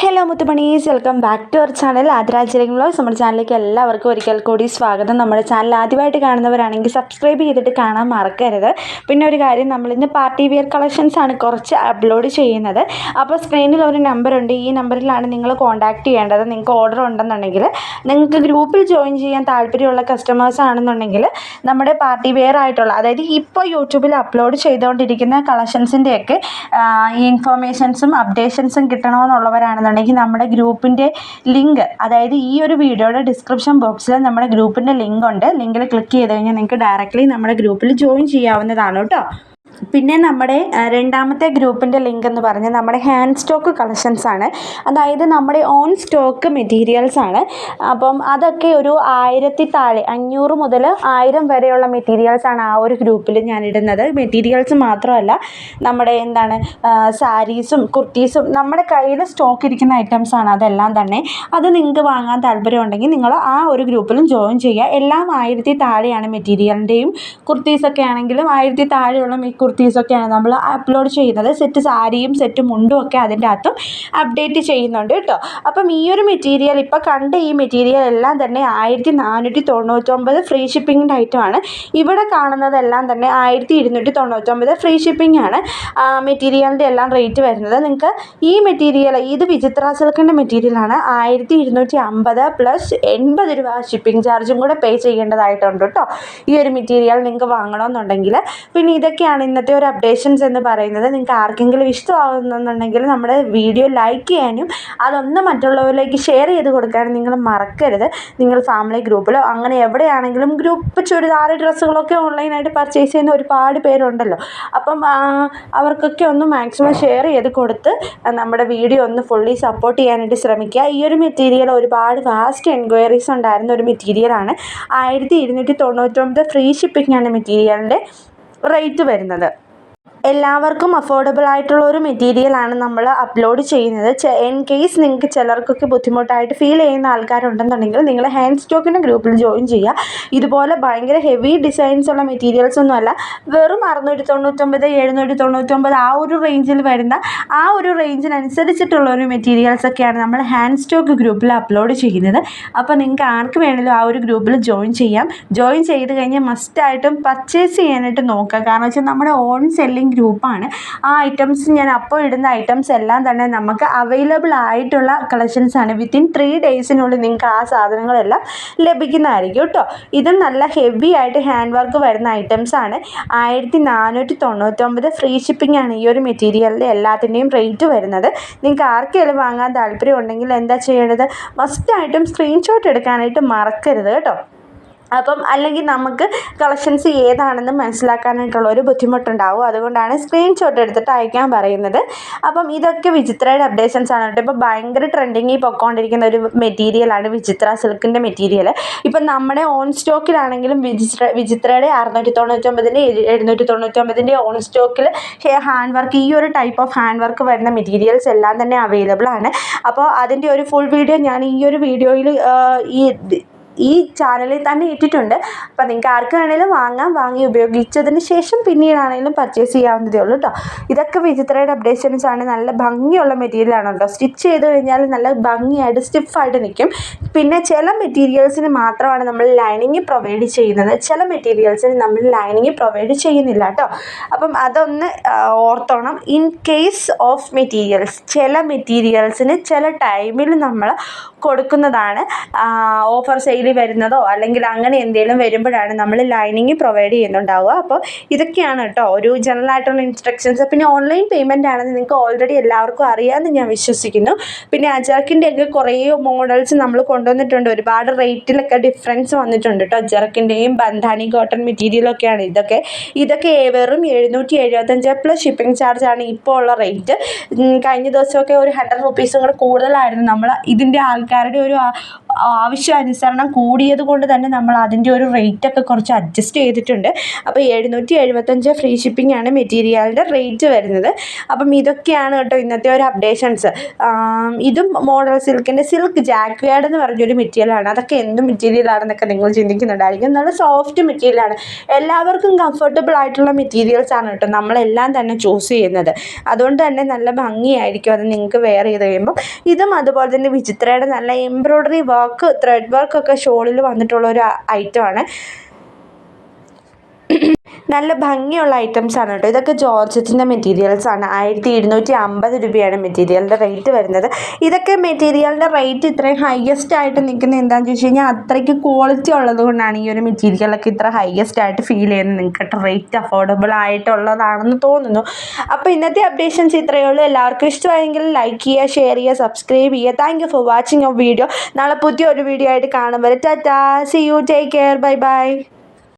Hello മുത്തുമണീസ്. Welcome back to our channel ആദ്യരാജ്യം vlogs. നമ്മുടെ ചാനലിലേക്ക് എല്ലാവർക്കും ഒരിക്കൽ കൂടി സ്വാഗതം. നമ്മുടെ ചാനൽ ആദ്യമായിട്ട് കാണുന്നവരാണെങ്കിൽ സബ്സ്ക്രൈബ് ചെയ്തിട്ട് കാണാൻ മറക്കരുത്. പിന്നെ ഒരു കാര്യം നമ്മളിന്ന് പാർട്ടി വെയർ കളക്ഷൻസ് ആണ് കുറച്ച് അപ്ലോഡ് ചെയ്യുന്നത്. അപ്പോൾ സ്ക്രീനിൽ ഒരു നമ്പറുണ്ട് ഈ നമ്പറിലാണ് നിങ്ങൾ കോൺടാക്ട് ചെയ്യേണ്ടത്. നിങ്ങൾക്ക് ഓർഡർ ഉണ്ടെന്നുണ്ടെങ്കിൽ നിങ്ങൾക്ക് ഗ്രൂപ്പിൽ ജോയിൻ ചെയ്യാൻ താല്പര്യമുള്ള കസ്റ്റമേഴ്സ് ആണെന്നുണ്ടെങ്കിൽ നമ്മുടെ പാർട്ടി വെയർ ആയിട്ടുള്ള അതായത് ഇപ്പോൾ യൂട്യൂബിൽ അപ്ലോഡ് ചെയ്തുകൊണ്ടിരിക്കുന്ന കളക്ഷൻസിന്റെയൊക്കെ ഇൻഫോർമേഷൻസും അപ്ഡേഷൻസും കിട്ടണമെന്നുള്ളവരാണെന്നുണ്ടെങ്കിൽ നമ്മുടെ ഗ്രൂപ്പിന്റെ ലിങ്ക് അതായത് ഈ ഒരു വീഡിയോയുടെ ഡിസ്ക്രിപ്ഷൻ ബോക്സിൽ നമ്മുടെ ഗ്രൂപ്പിന്റെ ലിങ്ക് ഉണ്ട്. ലിങ്കിൽ ക്ലിക്ക് ചെയ്ത് കഴിഞ്ഞാൽ നിങ്ങൾക്ക് ഡയറക്റ്റ്ലി നമ്മുടെ ഗ്രൂപ്പിൽ ജോയിൻ ചെയ്യാവുന്നതാണ് കേട്ടോ. പിന്നെ നമ്മുടെ രണ്ടാമത്തെ ഗ്രൂപ്പിന്റെ ലിങ്ക് എന്ന് പറഞ്ഞാൽ നമ്മുടെ ഹാൻഡ് സ്റ്റോക്ക് കളക്ഷൻസ് ആണ്. അതായത് നമ്മുടെ ഓൺ സ്റ്റോക്ക് മെറ്റീരിയൽസ് ആണ്. അപ്പം അതൊക്കെ ഒരു ആയിരത്തി താഴെ അഞ്ഞൂറ് മുതൽ ആയിരം വരെയുള്ള മെറ്റീരിയൽസ് ആണ് ആ ഒരു ഗ്രൂപ്പിൽ ഞാൻ ഇടുന്നത്. മെറ്റീരിയൽസ് മാത്രമല്ല നമ്മുടെ എന്താണ് സാരീസും കുർത്തീസും നമ്മുടെ കയ്യിൽ സ്റ്റോക്ക് ഇരിക്കുന്ന ഐറ്റംസ് ആണ് അതെല്ലാം തന്നെ. അത് നിങ്ങൾക്ക് വാങ്ങാൻ താല്പര്യമുണ്ടെങ്കിൽ നിങ്ങൾ ആ ഒരു ഗ്രൂപ്പിലും ജോയിൻ ചെയ്യുക. എല്ലാം ആയിരത്തി താഴെയാണ് മെറ്റീരിയലിന്റെയും കുർത്തീസൊക്കെ ആണെങ്കിലും ആയിരത്തി താഴെയുള്ള കുർത്തീസൊക്കെയാണ് നമ്മൾ അപ്ലോഡ് ചെയ്യുന്നത്. സെറ്റ് സാരിയും സെറ്റ് മുണ്ടും ഒക്കെ അതിന്റെ അകത്തും അപ്ഡേറ്റ് ചെയ്യുന്നുണ്ട് കേട്ടോ. അപ്പം ഈ ഒരു മെറ്റീരിയൽ ഇപ്പോൾ കണ്ട ഈ മെറ്റീരിയൽ എല്ലാം തന്നെ ആയിരത്തി നാനൂറ്റി തൊണ്ണൂറ്റൊമ്പത് ഫ്രീ ഷിപ്പിങ്ങിന്റെ ഐറ്റമാണ് ഇവിടെ കാണുന്നതെല്ലാം തന്നെ ആയിരത്തി ഇരുന്നൂറ്റി തൊണ്ണൂറ്റൊമ്പത് ഫ്രീ ഷിപ്പിംഗ് ആണ് മെറ്റീരിയലിന്റെ എല്ലാം റേറ്റ് വരുന്നത്. നിങ്ങൾക്ക് ഈ മെറ്റീരിയൽ ഇത് വിചിത്ര സിൽക്കിന്റെ മെറ്റീരിയലാണ് ആയിരത്തി ഇരുന്നൂറ്റി അമ്പത് പ്ലസ് എൺപത് രൂപ ഷിപ്പിംഗ് ചാർജും കൂടെ പേ ചെയ്യേണ്ടതായിട്ടുണ്ട് കേട്ടോ. ഈ ഒരു മെറ്റീരിയൽ നിങ്ങൾക്ക് വാങ്ങണമെന്നുണ്ടെങ്കിൽ. പിന്നെ ഇതൊക്കെയാണ് ഇന്നത്തെ ഒരു അപ്ഡേഷൻസ് എന്ന് പറയുന്നത് നിങ്ങൾക്ക് ആർക്കെങ്കിലും ഇഷ്ടമാകുന്നുണ്ടെങ്കിൽ നമ്മുടെ വീഡിയോ ലൈക്ക് ചെയ്യാനും അതൊന്ന് മറ്റുള്ളവരിലേക്ക് ഷെയർ ചെയ്ത് കൊടുക്കാനും നിങ്ങൾ മറക്കരുത്. നിങ്ങൾ ഫാമിലി ഗ്രൂപ്പിലോ അങ്ങനെ എവിടെയാണെങ്കിലും ഗ്രൂപ്പ് ചുരിദാർ ഡ്രസ്സുകളൊക്കെ ഓൺലൈനായിട്ട് പർച്ചേസ് ചെയ്യുന്ന ഒരുപാട് പേരുണ്ടല്ലോ. അപ്പം അവർക്കൊക്കെ ഒന്ന് മാക്സിമം ഷെയർ ചെയ്ത് കൊടുത്ത് നമ്മുടെ വീഡിയോ ഒന്ന് ഫുള്ളി സപ്പോർട്ട് ചെയ്യാനായിട്ട് ശ്രമിക്കുക. ഈ ഒരു മെറ്റീരിയൽ ഒരുപാട് വാസ്റ്റ് എൻക്വയറീസ് ഉണ്ടായിരുന്ന ഒരു മെറ്റീരിയലാണ് ആയിരത്തി ഇരുന്നൂറ്റി തൊണ്ണൂറ്റൊമ്പത് ഫ്രീ ഷിപ്പിംഗ് ആണ് മെറ്റീരിയലിന്റെ റേറ്റ് വരുന്നത്. എല്ലാവർക്കും അഫോർഡബിൾ ആയിട്ടുള്ള ഒരു മെറ്റീരിയലാണ് നമ്മൾ അപ്ലോഡ് ചെയ്യുന്നത്. ഇൻ കേസ് നിങ്ങൾക്ക് ചിലർക്കൊക്കെ ബുദ്ധിമുട്ടായിട്ട് ഫീൽ ചെയ്യുന്ന ആൾക്കാരുണ്ടെന്നുണ്ടെങ്കിൽ നിങ്ങൾ ഹാൻഡ് സ്റ്റോക്കിന്റെ ഗ്രൂപ്പിൽ ജോയിൻ ചെയ്യുക. ഇതുപോലെ ഭയങ്കര ഹെവി ഡിസൈൻസ് ഉള്ള മെറ്റീരിയൽസ് ഒന്നുമല്ല വെറും അറുന്നൂറ്റി തൊണ്ണൂറ്റൊമ്പത് എഴുന്നൂറ്റി തൊണ്ണൂറ്റൊമ്പത് ആ ഒരു റേഞ്ചിൽ വരുന്ന ആ ഒരു റേഞ്ചിനനുസരിച്ചിട്ടുള്ള ഒരു മെറ്റീരിയൽസ് ഒക്കെയാണ് നമ്മൾ ഹാൻഡ് സ്റ്റോക്ക് ഗ്രൂപ്പിൽ അപ്ലോഡ് ചെയ്യുന്നത്. അപ്പോൾ നിങ്ങൾക്ക് ആർക്ക് വേണമെങ്കിലും ആ ഒരു ഗ്രൂപ്പിൽ ജോയിൻ ചെയ്യാം. ജോയിൻ ചെയ്ത് കഴിഞ്ഞാൽ മസ്റ്റായിട്ടും പർച്ചേസ് ചെയ്യാനായിട്ട് നോക്കുക. കാരണം വെച്ചാൽ നമ്മുടെ ഓൺ സെല്ലിംഗ് ഗ്രൂപ്പാണ്. ആ ഐറ്റംസ് ഞാൻ അപ്പോൾ ഇടുന്ന ഐറ്റംസ് എല്ലാം തന്നെ നമുക്ക് അവൈലബിൾ ആയിട്ടുള്ള കളക്ഷൻസ് ആണ്. വിത്തിൻ ത്രീ ഡേയ്സിനുള്ളിൽ നിങ്ങൾക്ക് ആ സാധനങ്ങളെല്ലാം ലഭിക്കുന്നതായിരിക്കും കേട്ടോ. ഇതും നല്ല ഹെവി ആയിട്ട് ഹാൻഡ് വർക്ക് വരുന്ന ഐറ്റംസ് ആണ്. ആയിരത്തി നാനൂറ്റി തൊണ്ണൂറ്റൊമ്പത് ഫ്രീ ഷിപ്പിംഗ് ആണ് ഈ ഒരു മെറ്റീരിയലിന്റെ എല്ലാത്തിന്റെയും റേറ്റ് വരുന്നത്. നിങ്ങൾക്ക് ആർക്കെങ്കിലും വാങ്ങാൻ താല്പര്യം ഉണ്ടെങ്കിൽ എന്താ ചെയ്യേണ്ടത്? മസ്റ്റായിട്ടും സ്ക്രീൻഷോട്ട് എടുക്കാനായിട്ട് മറക്കരുത് കേട്ടോ. അപ്പം അല്ലെങ്കിൽ നമുക്ക് കളക്ഷൻസ് ഏതാണെന്ന് മനസ്സിലാക്കാനായിട്ടുള്ള ഒരു ബുദ്ധിമുട്ടുണ്ടാവും. അതുകൊണ്ടാണ് സ്ക്രീൻഷോട്ട് എടുത്തിട്ട് അയക്കാൻ പറയുന്നത്. അപ്പം ഇതൊക്കെ വിചിത്രയുടെ അപ്ഡേഷൻസ് ആണ് കേട്ടോ. ഇപ്പോൾ ഭയങ്കര ട്രെൻഡിങ്ങിൽ പൊയ്ക്കൊണ്ടിരിക്കുന്ന ഒരു മെറ്റീരിയലാണ് വിചിത്ര സിൽക്കിന്റെ മെറ്റീരിയൽ ഇപ്പം നമ്മുടെ ഓൺ സ്റ്റോക്കിലാണെങ്കിലും വിചിത്ര വിചിത്രയുടെ അറുന്നൂറ്റി തൊണ്ണൂറ്റൊമ്പതിന്റെ എഴുന്നൂറ്റി തൊണ്ണൂറ്റൊമ്പതിന്റെ ഓൺ സ്റ്റോക്കിൽ ഹാൻഡ് വർക്ക് ഈ ഒരു ടൈപ്പ് ഓഫ് ഹാൻഡ് വർക്ക് വരുന്ന മെറ്റീരിയൽസ് എല്ലാം തന്നെ അവൈലബിൾ ആണ്. അപ്പോൾ അതിന്റെ ഒരു ഫുൾ വീഡിയോ ഞാൻ ഈ ഒരു വീഡിയോയിൽ ഈ ഈ ചാനലിൽ തന്നെ ഇട്ടിട്ടുണ്ട്. അപ്പോൾ നിങ്ങൾക്ക് ആർക്ക് വേണമെങ്കിലും വാങ്ങാം വാങ്ങി ഉപയോഗിച്ചതിന് ശേഷം പിന്നീടാണെങ്കിലും പർച്ചേസ് ചെയ്യാവുന്നതേ ഉള്ളൂ കേട്ടോ ഇതൊക്കെ വിചിത്രയുടെ അപ്ഡേഷൻസ് ആണ് നല്ല ഭംഗിയുള്ള മെറ്റീരിയലാണ് കേട്ടോ സ്റ്റിച്ച് ചെയ്ത് കഴിഞ്ഞാൽ നല്ല ഭംഗിയായിട്ട് സ്റ്റിഫായിട്ട് നിൽക്കും. പിന്നെ ചില മെറ്റീരിയൽസിന് മാത്രമാണ് നമ്മൾ ലൈനിങ് പ്രൊവൈഡ് ചെയ്യുന്നത്. ചില മെറ്റീരിയൽസിന് നമ്മൾ ലൈനിങ് പ്രൊവൈഡ് ചെയ്യുന്നില്ല കേട്ടോ അപ്പം അതൊന്ന് ഓർത്തോണം. ഇൻ കേസ് ഓഫ് മെറ്റീരിയൽസ് ചില മെറ്റീരിയൽസിന് ചില ടൈമിൽ നമ്മൾ കൊടുക്കുന്നതാണ് ഓഫർ സെയിൽ വരുന്നതോ അല്ലെങ്കിൽ അങ്ങനെ എന്തെങ്കിലും വരുമ്പോഴാണ് നമ്മൾ ലൈനിങ് പ്രൊവൈഡ് ചെയ്യുന്നുണ്ടാവുക. അപ്പോൾ ഇതൊക്കെയാണ് കേട്ടോ. ഒരു ജനറൽ ആയിട്ടുള്ള ഇൻസ്ട്രക്ഷൻസ് പിന്നെ ഓൺലൈൻ പേയ്മെന്റ് ആണെന്ന് നിങ്ങൾക്ക് ഓൾറെഡി എല്ലാവർക്കും അറിയാമെന്ന് ഞാൻ വിശ്വസിക്കുന്നു. പിന്നെ അജർക്കിന്റെ ഒക്കെ കുറേ മോഡൽസ് നമ്മൾ കൊണ്ടുവന്നിട്ടുണ്ട്. ഒരുപാട് റേറ്റിലൊക്കെ ഡിഫറൻസ് വന്നിട്ടുണ്ട് കേട്ടോ. അജർക്കിന്റെയും ബന്ധാനി കോട്ടൺ മെറ്റീരിയലൊക്കെയാണ് ഇതൊക്കെ. ഇതൊക്കെ വെറും എഴുന്നൂറ്റി എഴുപത്തഞ്ച് പ്ലസ് ഷിപ്പിംഗ് ചാർജാണ് ഇപ്പോൾ ഉള്ള റേറ്റ് കഴിഞ്ഞ ദിവസമൊക്കെ ഒരു ഹൺഡ്രഡ് റുപ്പീസും കൂടെ കൂടുതലായിരുന്നു. നമ്മൾ ഇതിന്റെ ആൾക്കാരുടെ ഒരു ആവശ്യാനുസരണം കൂടിയത് കൊണ്ട് തന്നെ നമ്മൾ അതിന്റെ ഒരു റേറ്റ് ഒക്കെ കുറച്ച് അഡ്ജസ്റ്റ് ചെയ്തിട്ടുണ്ട്. അപ്പോൾ എഴുന്നൂറ്റി എഴുപത്തഞ്ച് ഫ്രീ ഷിപ്പിംഗ് ആണ് മെറ്റീരിയലിന്റെ റേറ്റ് വരുന്നത്. അപ്പം ഇതൊക്കെയാണ് കേട്ടോ ഇന്നത്തെ ഒരു അപ്ഡേഷൻസ് ഇതും മോഡൽ സിൽക്കിന്റെ സിൽക്ക് ജാക്വേഡ് എന്ന് പറഞ്ഞൊരു മെറ്റീരിയലാണ് അതൊക്കെ എന്ത് മെറ്റീരിയലാണെന്നൊക്കെ നിങ്ങൾ ചിന്തിക്കുന്നുണ്ടായിരിക്കും. നല്ല സോഫ്റ്റ് മെറ്റീരിയലാണ് എല്ലാവർക്കും കംഫർട്ടബിൾ ആയിട്ടുള്ള മെറ്റീരിയൽസ് ആണ് കേട്ടോ നമ്മളെല്ലാം തന്നെ ചൂസ് ചെയ്യുന്നത്. അതുകൊണ്ട് തന്നെ നല്ല ഭംഗിയായിരിക്കും അത് നിങ്ങൾക്ക് വെയർ ചെയ്ത് കഴിയുമ്പോൾ ഇതും അതുപോലെ തന്നെ വിചിത്രയുടെ നല്ല എംബ്രോയ്ഡറി വർക്ക് ത്രെഡ് വർക്കൊക്കെ ഷോളിൽ വന്നിട്ടുള്ള ഒരു ഐറ്റമാണ് നല്ല ഭംഗിയുള്ള ഐറ്റംസ് ആണ് കേട്ടോ ഇതൊക്കെ ജോർജറ്റിന്റെ മെറ്റീരിയൽസ് ആണ്. ആയിരത്തി ഇരുന്നൂറ്റി അമ്പത് രൂപയാണ് മെറ്റീരിയലിന്റെ റേറ്റ് വരുന്നത്. ഇതൊക്കെ മെറ്റീരിയലിന്റെ റേറ്റ് ഇത്രയും ഹയസ്റ്റ് ആയിട്ട് നിൽക്കുന്നത് എന്താണെന്ന് ചോദിച്ചു കഴിഞ്ഞാൽ അത്രയ്ക്ക് ക്വാളിറ്റി ഉള്ളത് കൊണ്ടാണ് ഈ ഒരു മെറ്റീരിയലൊക്കെ ഇത്ര ഹയസ്റ്റ് ആയിട്ട് ഫീൽ ചെയ്യുന്നത്. നിങ്ങൾക്ക് റേറ്റ് അഫോർഡബിൾ ആയിട്ടുള്ളതാണെന്ന് തോന്നുന്നു. അപ്പോൾ ഇന്നത്തെ അപ്ഡേഷൻസ് ഇത്രയേ ഉള്ളൂ. എല്ലാവർക്കും ഇഷ്ടമായെങ്കിൽ ലൈക്ക് ചെയ്യുക ഷെയർ ചെയ്യുക സബ്സ്ക്രൈബ് ചെയ്യുക. Thank you for watching a video നാളെ പുതിയ ഒരു വീഡിയോ ആയിട്ട് കാണുമ്പോൾ tata see you take care bye bye